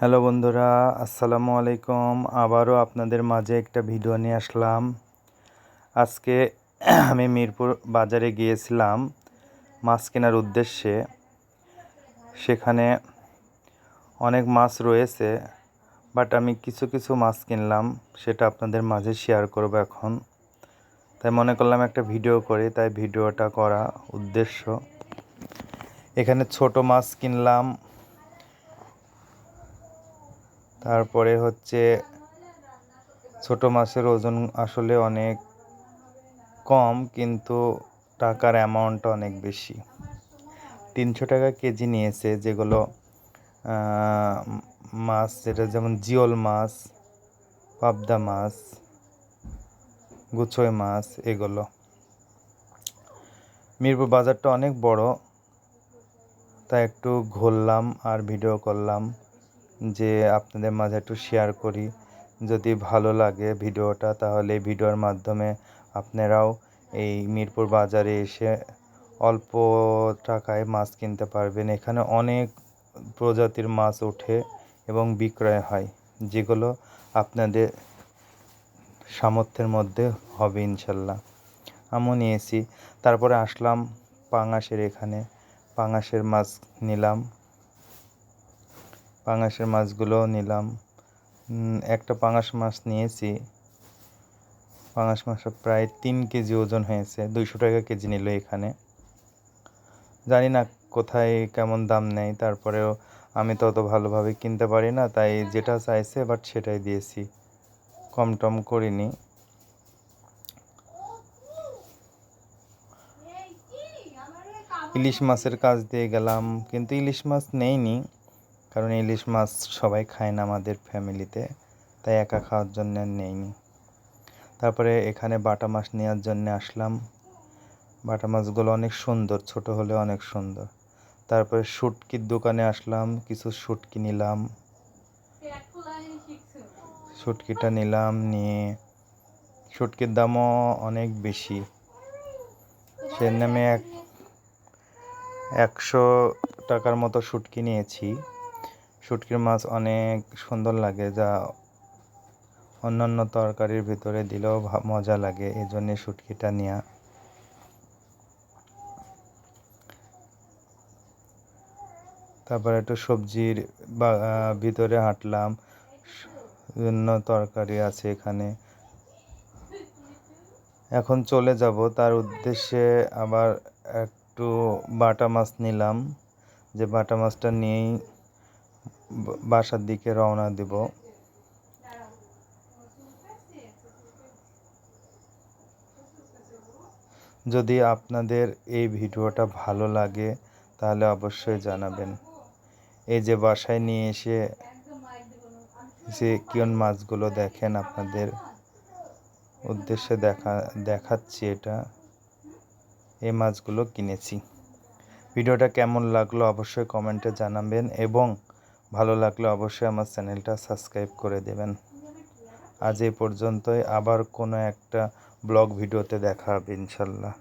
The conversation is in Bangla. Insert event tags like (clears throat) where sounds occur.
হ্যালো বন্ধুরা, আসসালামু আলাইকুম। আবারও আপনাদের মাঝে একটা ভিডিও নিয়ে আসলাম। আজকে (clears throat) আমি মিরপুর বাজারে গিয়েছিলাম মাছ কেনার উদ্দেশ্যে। সেখানে অনেক মাছ রয়েছে, বাট আমি কিছু কিছু মাছ কিনলাম, সেটা আপনাদের মাঝে শেয়ার করব এখন। তাই মনে করলাম একটা ভিডিও করি, তাই ভিডিওটা করা উদ্দেশ্য। এখানে ছোট মাছ কিনলাম তারপরে হচ্ছে ছোট মাছের ওজন আসলে অনেক কম, কিন্তু টাকার অ্যামাউন্টটা অনেক বেশি। তিনশো টাকা কেজি নিয়েছে, যেগুলো মাছ, যেটা যেমন জিওল মাছ, পাবদা মাছ গুছোয় মাছ, এগুলো। মিরপুর বাজারটা অনেক বড়, তাই একটু ঘুরলাম আর ভিডিও করলাম। যে আপনাদের মাঝে একটু শেয়ার করি। যদি ভালো লাগে ভিডিওটা, তাহলে ভিডিওর মাধ্যমে আপনারাও এই মিরপুর বাজারে এসে অল্প টাকায় মাছ কিনতে পারবেন। এখানে অনেক প্রজাতির মাছ ওঠে এবং বিক্রয় হয়, যেগুলো আপনাদের সামর্থ্যের মধ্যে হবে ইনশাল্লাহ। আমিও নিয়েছি। তারপরে আসলাম পাঙাশের এখানে। পাঙাশের মাছ নিলাম। পাঙাশের মাছগুলো নিলাম। একটা পাঙাশ মাছ নিয়েছি। পাঙাশ মাছ প্রায় তিন কেজি ওজন হয়েছে, দুইশো টাকা কেজি নিল এখানে। জানি না কোথায় কেমন দাম নেয়, তারপরেও আমি তো অত ভালোভাবে কিনতে পারি না, তাই যেটা চাইছে বাট সেটাই দিয়েছি। কম টম করিনি। ইলিশ মাছের কাজ দিয়ে গেলাম, কিন্তু ইলিশ মাছ নেইনি। কারণ ইলিশ মাছ সবাই খায় না আমাদের ফ্যামিলিতে, তাই একা খাওয়ার জন্য নেইনি। তারপরে এখানে বাটা মাছ নেওয়ার জন্য আসলাম। বাটা মাছগুলো অনেক সুন্দর, ছোট হলে অনেক সুন্দর। তারপরে শুটকির দোকানে আসলাম, কিছু শুটকি নিলাম। শুটকিটা নিলাম, নিয়ে শুটকির দামও অনেক বেশি। সে নামে এক, একশো টাকার মতো শুটকি নিয়েছি। শুটকির মাছ অনেক সুন্দর লাগে, যা অন্যান্য তরকারির ভিতরে দিলেও মজা লাগে এই জন্যে শুটকিটা নেওয়া তারপর একটু সবজির বা ভিতরে হাঁটলাম, বিভিন্ন তরকারি আছে এখানে। এখন চলে যাব, তার উদ্দেশ্যে আবার একটু বাটা মাছ নিলাম। যে বাটা মাছটা নিয়েই বাসার দিকে রওনা দেব। যদি আপনাদের এই ভিডিওটা ভালো লাগে, তাহলে অবশ্যই জানাবেন। এই যে বাসায় নিয়ে এসে যে কিয়ন মাছগুলো দেখেন আপনাদের উদ্দেশ্যে দেখা, দেখাচ্ছি এটা। এই মাছগুলো কিনেছি। ভিডিওটা কেমন লাগল অবশ্যই কমেন্টে জানাবেন এবং ভালো লাগলে অবশ্যই আমার চ্যানেলটা সাবস্ক্রাইব করে দেবেন। আজ এ পর্যন্তই। আবার কোনো একটা ব্লগ ভিডিওতে দেখা হবে ইনশাল্লাহ।